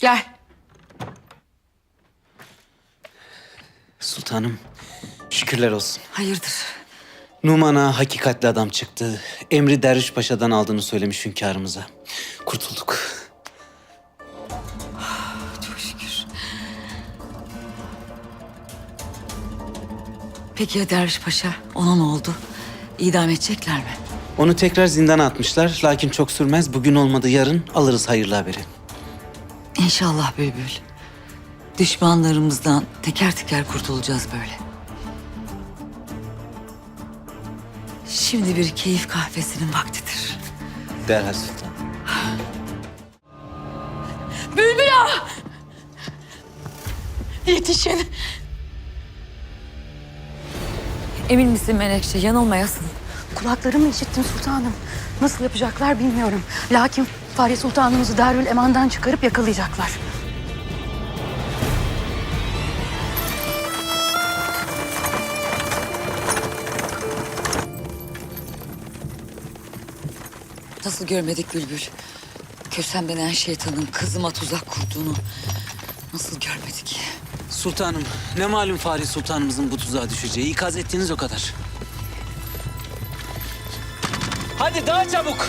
Gel. Sultanım, şükürler olsun. Hayırdır? Numan'a hakikatli adam çıktı. Emri Derviş Paşa'dan aldığını söylemiş hünkârımıza. Kurtulduk. Çok şükür. Peki ya Derviş Paşa? Ona ne oldu? İdam edecekler mi? Onu tekrar zindana atmışlar. Lakin çok sürmez. Bugün olmadı yarın alırız hayırlı haberi. İnşallah Bülbül. Düşmanlarımızdan teker teker kurtulacağız böyle. Şimdi bir keyif kahvesinin vaktidir. Derhal sultan. Bülbül ağa! Yetişin. Emin misin Menekşe? Yanılmayasın. Kulaklarımla işittim sultanım. Nasıl yapacaklar bilmiyorum. Lakin Fahri Sultanımızı Darül Eman'dan çıkarıp yakalayacaklar. Nasıl görmedik Bülbül? Kösem denen şeytanın kızıma tuzak kurduğunu nasıl görmedik? Sultanım, ne malum Fahri Sultanımızın bu tuzağa düşeceği. İkaz ettiğiniz o kadar. Hadi daha çabuk.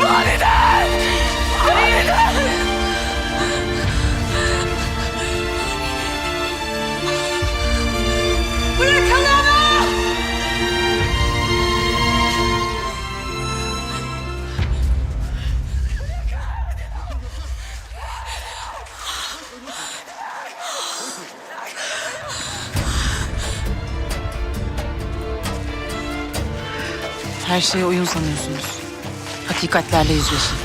Valide! Valide! Her şeye oyun sanıyorsunuz. Hakikatlerle yüzleşin.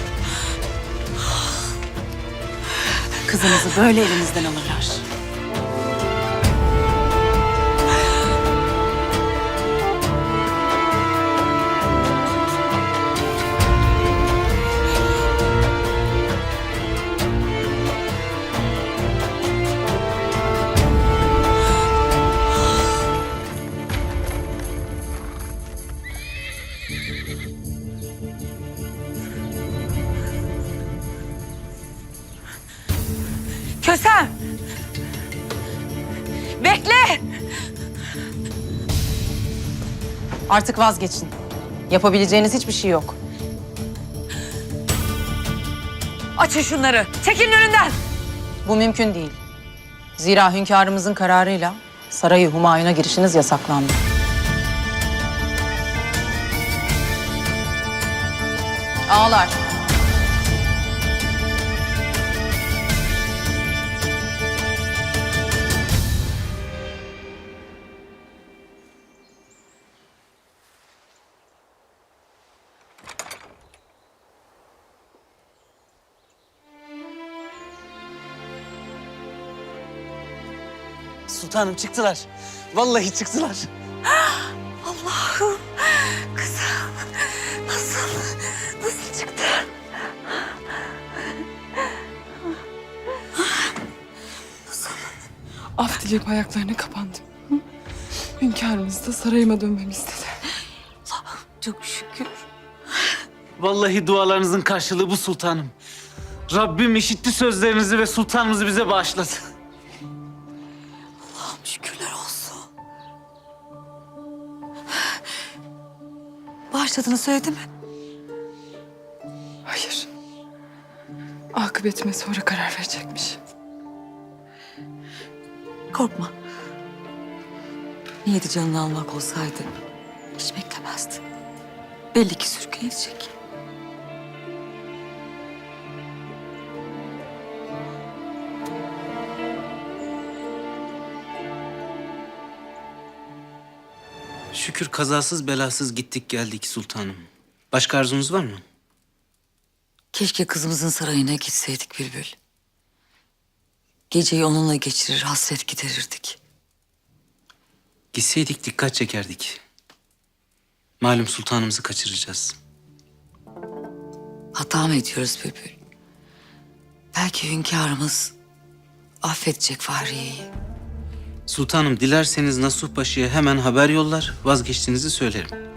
Kızınızı böyle elinizden alırlar. Kösem! Bekle! Artık vazgeçin. Yapabileceğiniz hiçbir şey yok. Açın şunları. Çekilin önünden. Bu mümkün değil. Zira hünkârımızın kararıyla sarayı Humayun'a girişiniz yasaklandı. Ağlar. Sultanım çıktılar. Vallahi çıktılar. Çıktı? Af dileyip ayaklarına kapandım. Hünkârımız da sarayıma dönmemi istedi. Çok şükür. Vallahi dualarınızın karşılığı bu sultanım. Rabbim işitti sözlerinizi ve sultanımızı bize bağışladı. Allah'ım şükürler olsun. Başladığını söyledi mi? Akıbetime sonra karar verecekmiş. Korkma. Niyeti canını almak olsaydı hiç beklemezdi. Belli ki sürgün edecek. şükür kazasız belasız gittik geldik sultanım. Başka arzunuz var mı? Keşke kızımızın sarayına gitseydik Bülbül. Geceyi onunla geçirir, hasret giderirdik. Gitseydik dikkat çekerdik. Malum sultanımızı kaçıracağız. Hata mı ediyoruz Bülbül? Belki hünkârımız affedecek Fahriye'yi. Sultanım dilerseniz Nasuh Paşa'ya hemen haber yollar, vazgeçtiğinizi söylerim.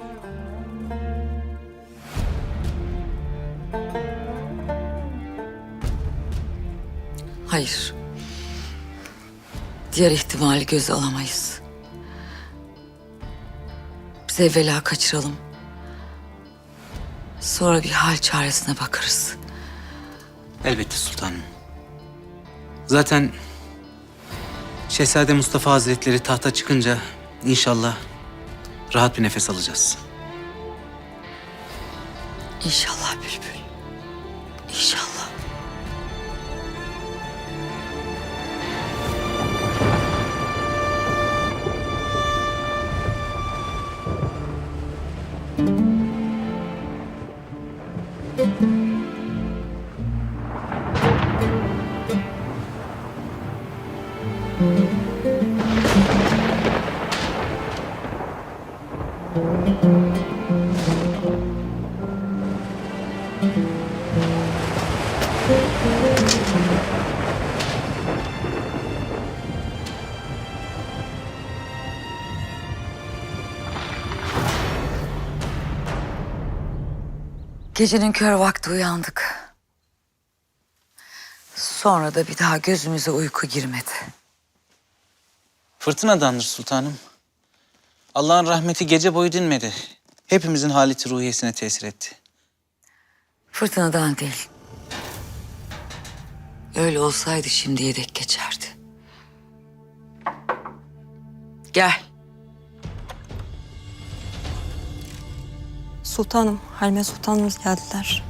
Hayır. Diğer ihtimali göze alamayız. Biz evvela kaçıralım. Sonra bir hal çaresine bakarız. Elbette sultanım. Zaten Şehzade Mustafa Hazretleri tahta çıkınca inşallah rahat bir nefes alacağız. İnşallah Bülbül. Gecenin kör vakti uyandık. Sonra da bir daha gözümüze uyku girmedi. Fırtınadandır sultanım. Allah'ın rahmeti gece boyu dinmedi. Hepimizin haleti ruhiyesine tesir etti. Fırtınadan değil. Öyle olsaydı şimdiye dek geçerdi. Gel. Sultanım, Halime Sultanımız geldiler.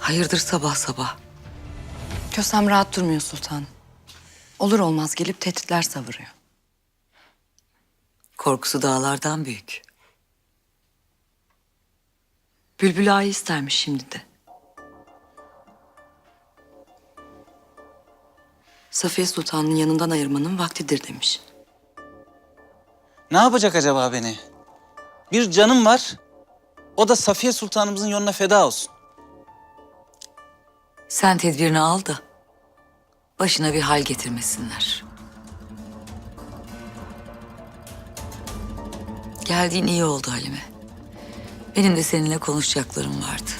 Hayırdır sabah sabah? Kösem rahat durmuyor sultanım. Olur olmaz gelip tehditler savuruyor. Korkusu dağlardan büyük. Bülbül Ağa'yı istermiş şimdi de. Safiye Sultan'ın yanından ayırmanın vaktidir demiş. Ne yapacak acaba beni? Bir canım var. O da Safiye Sultanımızın yoluna feda olsun. Sen tedbirini al da başına bir hal getirmesinler. Geldiğin iyi oldu Halime. Benim de seninle konuşacaklarım vardı.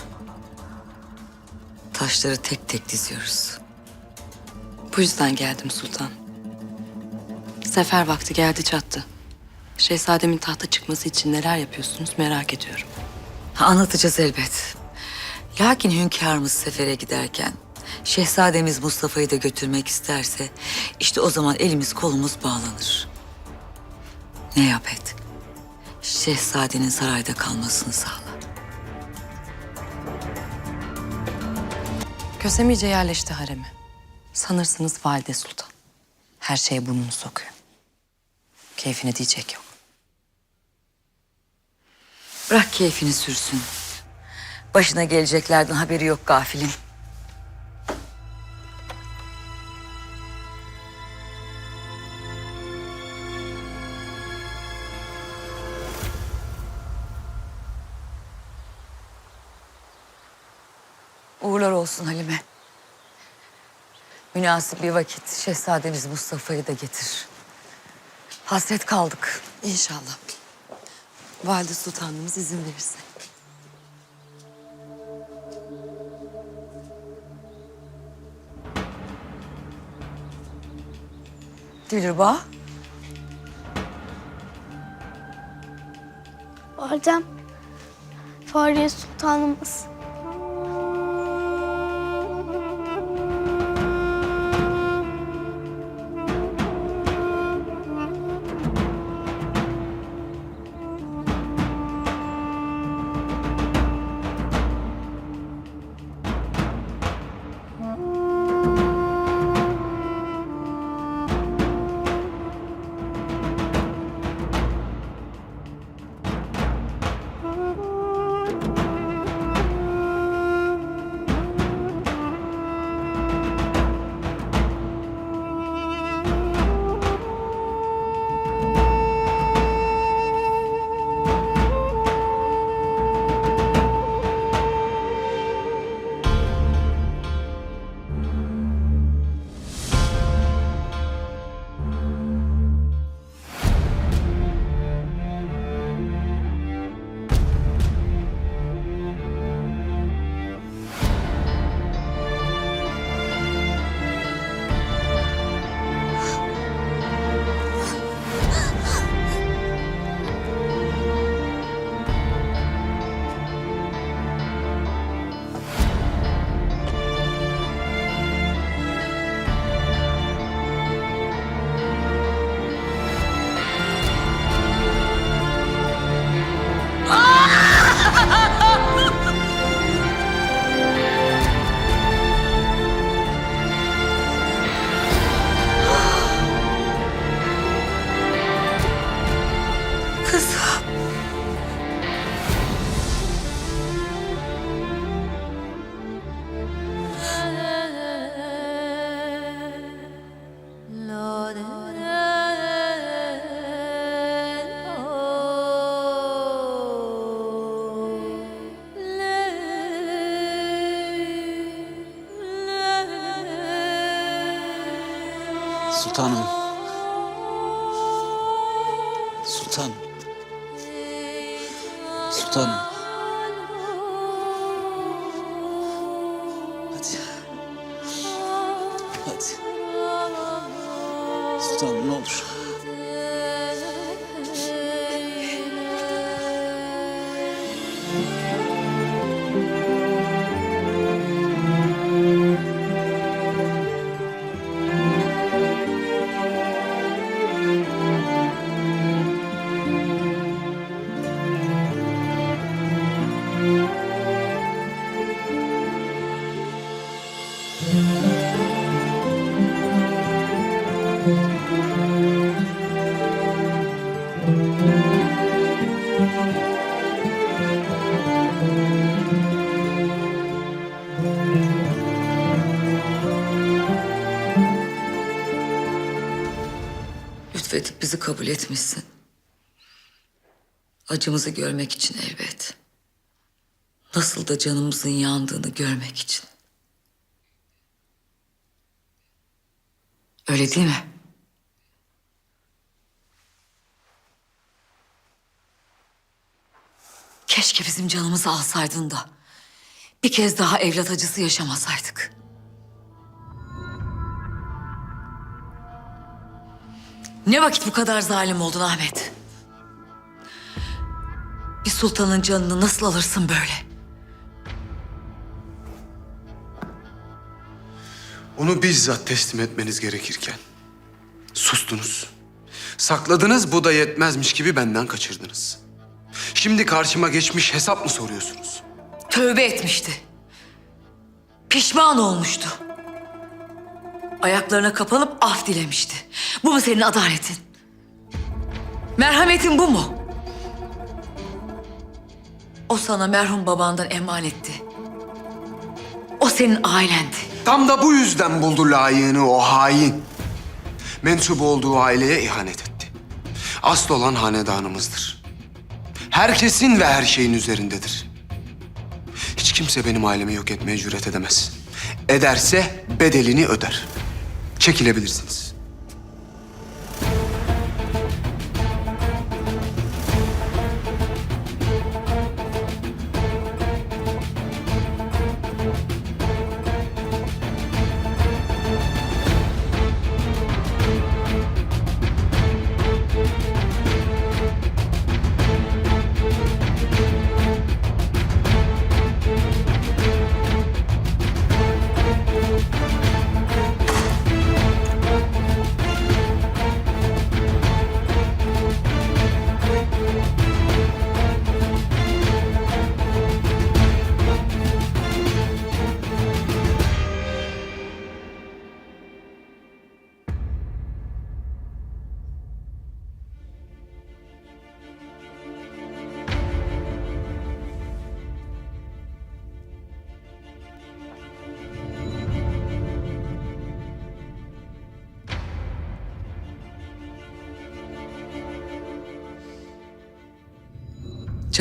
Taşları tek tek diziyoruz. Bu yüzden geldim sultan. Sefer vakti geldi çattı. Şehzademin tahta çıkması için neler yapıyorsunuz merak ediyorum. Anlatacağız elbet. Lakin hünkârımız sefere giderken şehzademiz Mustafa'yı da götürmek isterse işte o zaman elimiz kolumuz bağlanır. Ne yap et? Şehzadenin sarayda kalmasını sağla. Kösem iyice yerleşti hareme. Sanırsınız valide sultan. Her şeye burnunu sokuyor. Keyfine diyecek yok. Bırak keyfini sürsün. Başına geleceklerden haberi yok gafilin. Uğurlar olsun Halime. Münasip bir vakit şehzademiz Mustafa'yı da getir. Hasret kaldık. İnşallah. Valide sultanımız izin verirse. Dilruba. Validem, Fahriye Sultanımız. Sultanım. Sultan. Sultanım. Lütfedip bizi kabul etmişsin. Acımızı görmek için elbet. Nasıl da canımızın yandığını görmek için. Öyle değil mi? Keşke bizim canımızı alsaydın da bir kez daha evlat acısı yaşamasaydık. Ne vakit bu kadar zalim oldun Ahmet? Bir sultanın canını nasıl alırsın böyle? Onu bizzat teslim etmeniz gerekirken sustunuz. Sakladınız bu da yetmezmiş gibi benden kaçırdınız. Şimdi karşıma geçmiş hesap mı soruyorsunuz? Tövbe etmişti. Pişman olmuştu. Ayaklarına kapanıp af dilemişti. Bu mu senin adaletin? Merhametin bu mu? O sana merhum babandan emanetti. O senin ailendi. Tam da bu yüzden buldu layığını o hain. Mensup olduğu aileye ihanet etti. Asıl olan hanedanımızdır. Herkesin ve her şeyin üzerindedir. Hiç kimse benim ailemi yok etmeye cüret edemez. Ederse bedelini öder. Çekilebilirsiniz.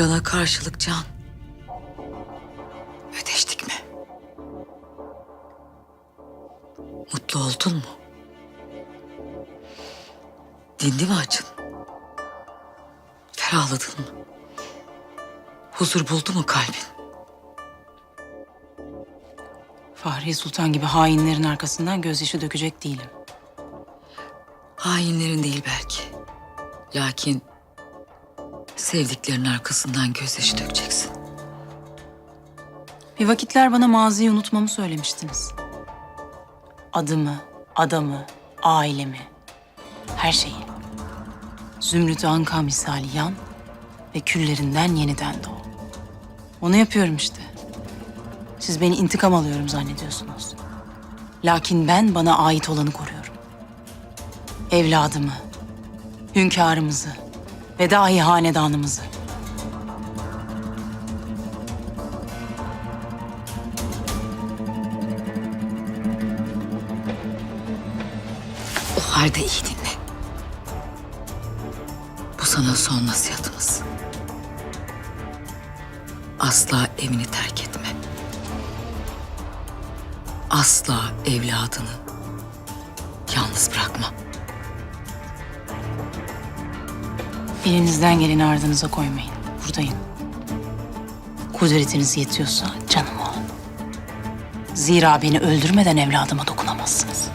Cana karşılık can. Ödeştik mi? Mutlu oldun mu? Dindi mi acın? Ferahladın mı? Huzur buldu mu kalbin? Fahriye Sultan gibi hainlerin arkasından gözyaşı dökecek değilim. Hainlerin değil belki. Lakin sevdiklerinin arkasından gözyaşı dökeceksin. Bir vakitler bana maziyi unutmamı söylemiştiniz. Adımı, adamı, ailemi, her şeyi. Zümrüt anka misali yan ve küllerinden yeniden doğ. Onu yapıyorum işte. Siz beni intikam alıyorum zannediyorsunuz. Lakin ben bana ait olanı koruyorum. Evladımı, hünkârımızı ve dahi hanedanımızı. O halde iyi dinle. Bu sana son nasihatımız. Asla evini terk etme. Asla evladını yalnız bırakma. Elinizden geleni ardınıza koymayın. Buradayım. Kudretiniz yetiyorsa canımı alın. Zira beni öldürmeden evladıma dokunamazsınız.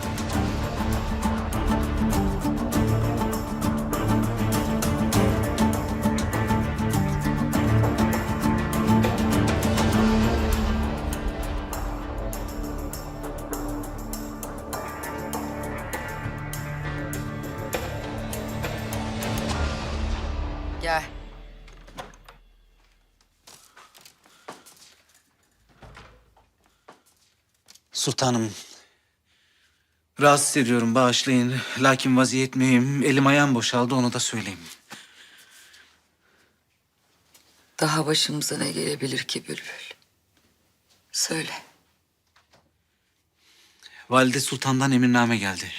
Sultanım. Rahatsız ediyorum bağışlayın. Lakin vaziyet mühim. Elim ayağım boşaldı onu da söyleyeyim. Daha başımıza ne gelebilir ki Bülbül? Söyle. Valide Sultan'dan emirname geldi.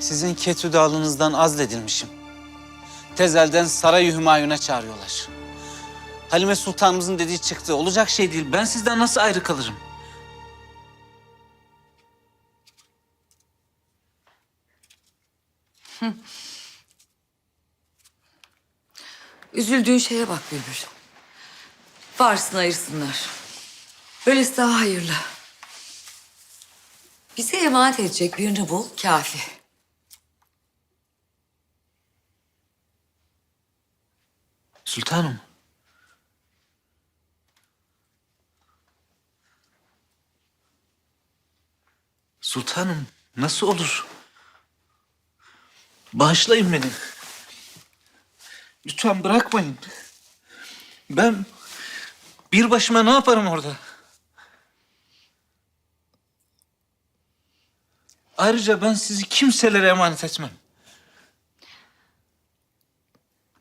Sizin Ketü Dağlınızdan azledilmişim. Tezelden Saray-ı Hümayun'a çağırıyorlar. Halime Sultanımızın dediği çıktı. Olacak şey değil. Ben sizden nasıl ayrı kalırım? Üzüldüğün şeye bak Bülbül. Varsın ayırsınlar. Böylesi daha hayırlı. Bize emanet edecek birini bul, kafi. Sultanım. Sultanım nasıl olur? Bağışlayın beni. Lütfen bırakmayın. Ben bir başıma ne yaparım orada? Ayrıca ben sizi kimselere emanet etmem.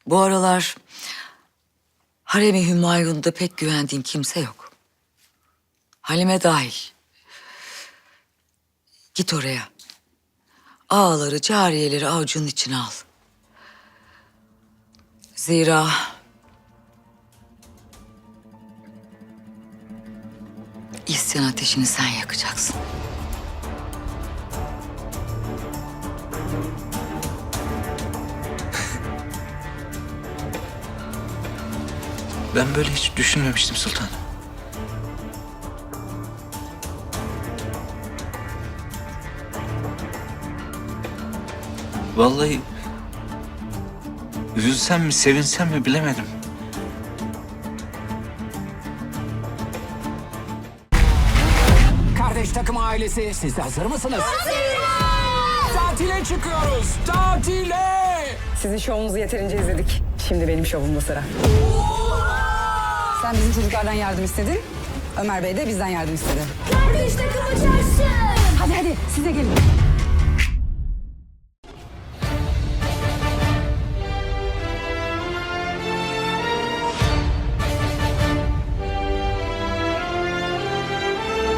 Bu aralar Harem-i Hümayun'da pek güvendiğim kimse yok. Halime dahil. Git oraya. Ağaları, cariyeleri avucunun içine al. Zira isyan ateşini sen yakacaksın. Ben böyle hiç düşünmemiştim sultanım. Vallahi üzülsem mi sevinsem mi bilemedim. Kardeş takım ailesi siz de hazır mısınız? Tatile çıkıyoruz. Tatile. Sizin şovunuzu yeterince izledik. Şimdi benim şovumda sıra. Sen bizim çocuklardan yardım istedin. Ömer Bey de bizden yardım istedi. Kardeş takımı çarşı. Hadi hadi siz de gelin.